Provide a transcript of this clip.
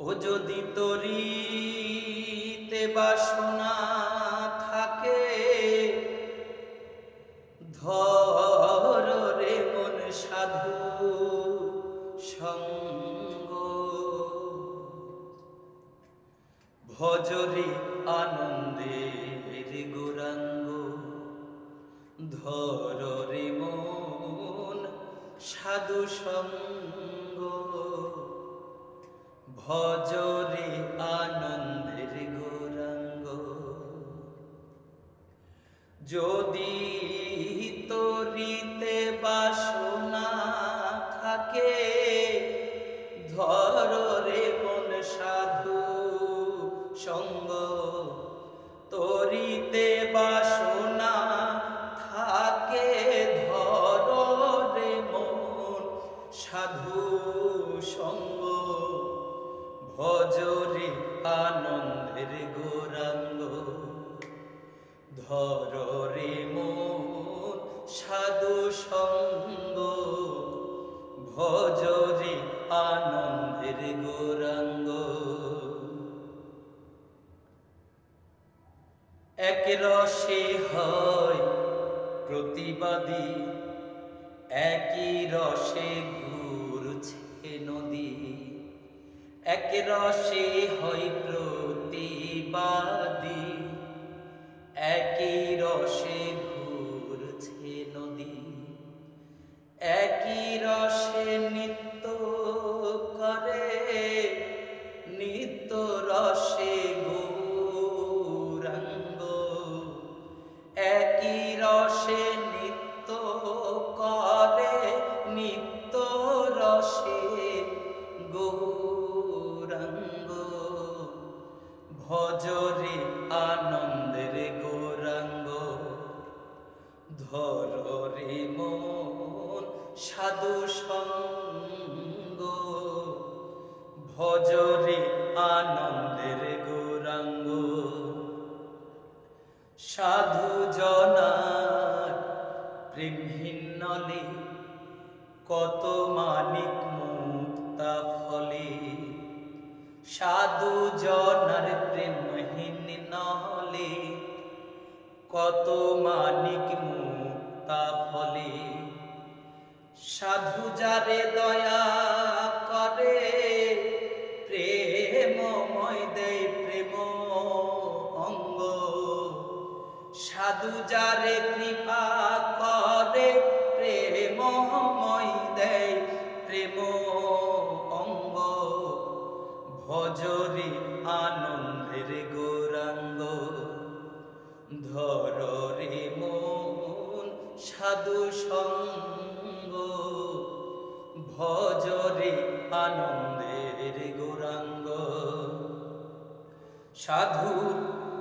ও যদি তরিতে বাসনা থাকে, ধর রে মন সাধু সঙ্গ। ভজরে আনন্দের গোরাঙ্গ, ধর রে মন সাধু সঙ্গ। ভজরে আনন্দের গৌরাঙ্গ। যদি তরিতে বাসনা থাকে ধর রে সাধু সঙ্গ, ভজরে আনন্দের গোরাঙ্গ। এক রসে হয় প্রতিবাদী, একই রসে ঘুরছে নদী। এক রসে হয় প্রতিবাদী একই ভজরে আনন্দের গৌরাঙ্গ। সাধু জনার প্রেমহীন নলে কত মানিক মুক্তা ফলে। সাধু জনার প্রেমহীন নহলে কত মানিক মুক্তা ফলে। সাধু যারে দয়া সাধু যারে কৃপা করে, প্রেমময় দেয়, প্রেম অঙ্গ। ভজরে আনন্দের গৌরাঙ্গ। ধর রে মন সাধু সঙ্গ। ভজরে আনন্দের গৌরাঙ্গ। সাধুর